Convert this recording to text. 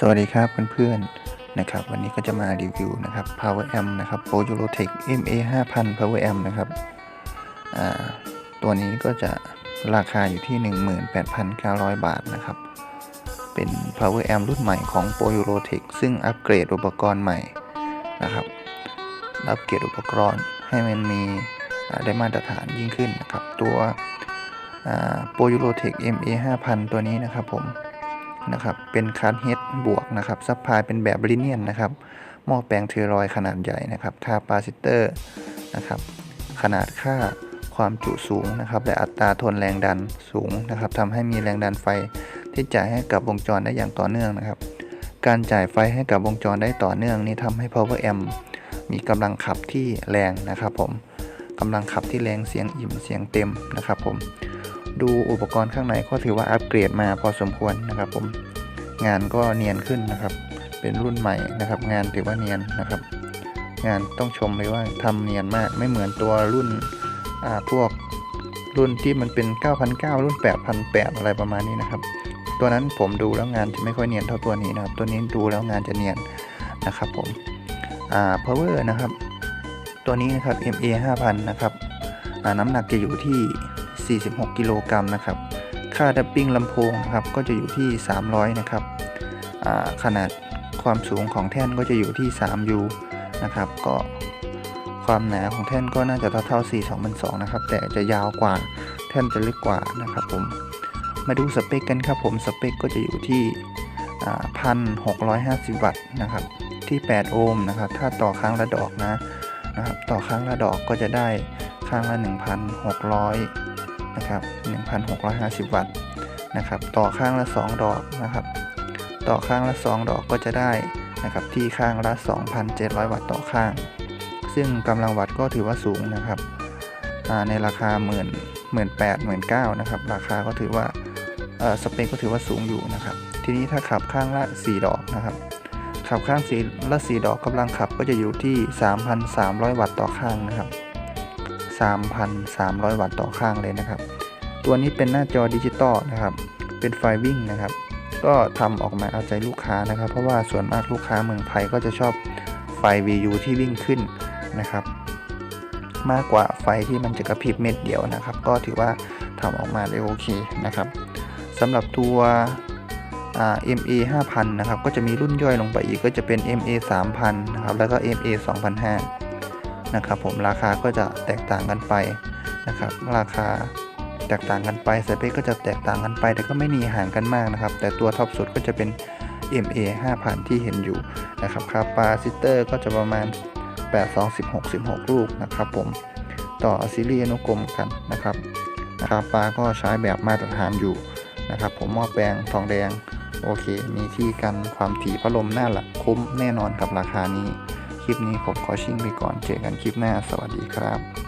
สวัสดีครับเพื่อนๆนะครับ วันนี้ก็จะมารีวิวนะครับ Power Amp นะครับ Pro Eurotech MA 5000 Power Amp นะครับตัวนี้ก็จะราคาอยู่ที่ 18,900 บาทนะครับ เป็น Power Amp รุ่นใหม่ของ Pro Eurotech ซึ่งอัปเกรดอุปกรณ์ใหม่นะครับ อัปเกรดอุปกรณ์ให้มันมีได้มาตรฐานยิ่งขึ้นนะครับ ตัวอ่า Pro Eurotech MA 5000 ตัวนี้นะครับผม นะครับ เป็นคัสเฮดบวกนะครับซับพลายเป็นแบบลิเนียนนะครับ หม้อแปลงเทอรอยขนาดใหญ่นะครับคาปาซิเตอร์นะครับ ขนาดค่าความจุสูงนะครับ และอัตราทนแรงดันสูงนะครับทำให้มีแรงดันไฟที่จ่ายให้กับวงจรได้อย่างต่อเนื่องนะครับ การจ่ายไฟให้กับวงจรได้ต่อเนื่องนี้ทำให้ power amp มีกำลังขับที่แรงนะครับผมกำลังขับที่แรงเสียงอิ่มเสียงเต็มนะครับผม ดูอุปกรณ์ข้างในก็ถือว่าอัปเกรดมาพอสมควรนะครับ ผมงานก็เนียนขึ้นนะครับ เป็นรุ่นใหม่นะครับ งานถือว่าเนียนนะครับ งานต้องชมเลยว่าทำเนียนมากไม่เหมือนตัวรุ่นอ่าพวกรุ่นที่มันเป็น 9,900 รุ่น 8,800 อะไรประมาณนี้นะครับ ตัวนั้นผมดูแล้วงานจะไม่ค่อยเนียนเท่าตัวนี้นะครับ ตัวนี้ดูแล้วงานจะเนียนนะครับผมอ่า power นะครับ ตัวนี้นะครับ MA 5000 นะครับ น้ำหนักจะอยู่ที่ 46 กิโลกรัมนะครับ ค่าดับบิ้งลำโพงนะครับก็จะอยู่ที่ 300 นะครับขนาดความสูงของแท่นก็จะอยู่ที่ 3U นะครับ ก็ความหนาของแท่นก็น่าจะเท่าเท่า4 2 0 0นะครับ แต่จะยาวกว่า แท่นจะเล็กกว่านะครับผม มาดูสเปคกันครับผม สเปคก็จะอยู่ที่พันหกวัตต์นะครับ ที่ 8 โอห์มนะครับ ถ้าต่อครั้งละดอกนะนะครับ ต่อครั้งละดอกก็จะได้ครั้งละ 1,600 นะครับ 1,650 วัตต์นะครับ ต่อข้างละ 2 ดอกนะครับ ต่อข้างละ 2 ดอกก็จะได้นะครับที่ข้างละ 2,700 วัตต์ต่อข้าง ซึ่งกำลังวัตต์ก็ถือว่าสูงนะครับในราคาหมื่นหมื่นแปดหมื่นเก้านะครับ ราคาก็ถือว่าสเปคก็ถือว่าสูงอยู่นะครับ ทีนี้ถ้าขับข้างละ 4 ดอกนะครับ ขับข้างสีละ 4 ดอกกำลังขับก็จะอยู่ที่ 3,300 วัตต์ต่อข้างนะครับ 3,300 วัตต์ต่อข้างเลยนะครับ ตัวนี้เป็นหน้าจอดิจิตอลนะครับ เป็นไฟวิ่งนะครับ ก็ทำออกมาเอาใจลูกค้านะครับ เพราะว่าส่วนมากลูกค้าเมืองไทยก็จะชอบไฟ VU ที่วิ่งขึ้นนะครับ มากกว่าไฟที่มันจะกระพริบเม็ดเดียวนะครับ ก็ถือว่าทำออกมาได้โอเคนะครับสำหรับตัว MA 5000 นะครับ ก็จะมีรุ่นย่อยลงไปอีกก็จะเป็น MA 3000 นะครับ แล้วก็ MA 2005 นะครับผมราคาก็จะแตกต่างกันไปนะครับ ราคาแตกต่างกันไปสเปคก็จะแตกต่างกันไป แต่ก็ไม่หนีห่างกันมากนะครับ แต่ตัวท็อปสุดก็จะเป็น MA 5000 ที่เห็นอยู่นะครับคาปาซิเตอร์ก็จะประมาณ 8 2 16 16 ลูกนะครับผมต่อซีรีส์อนุกรมกันนะครับคาปาก็ใช้แบบมาตรฐานอยู่นะครับ ผมหม้อแปลงทองแดง โอเค มีที่กันความถี่พัดลมหน้าหลักคุ้มแน่นอนกับราคานี้ คลิปนี้ผมขอชิ่งไปก่อน เจอกันคลิปหน้า สวัสดีครับ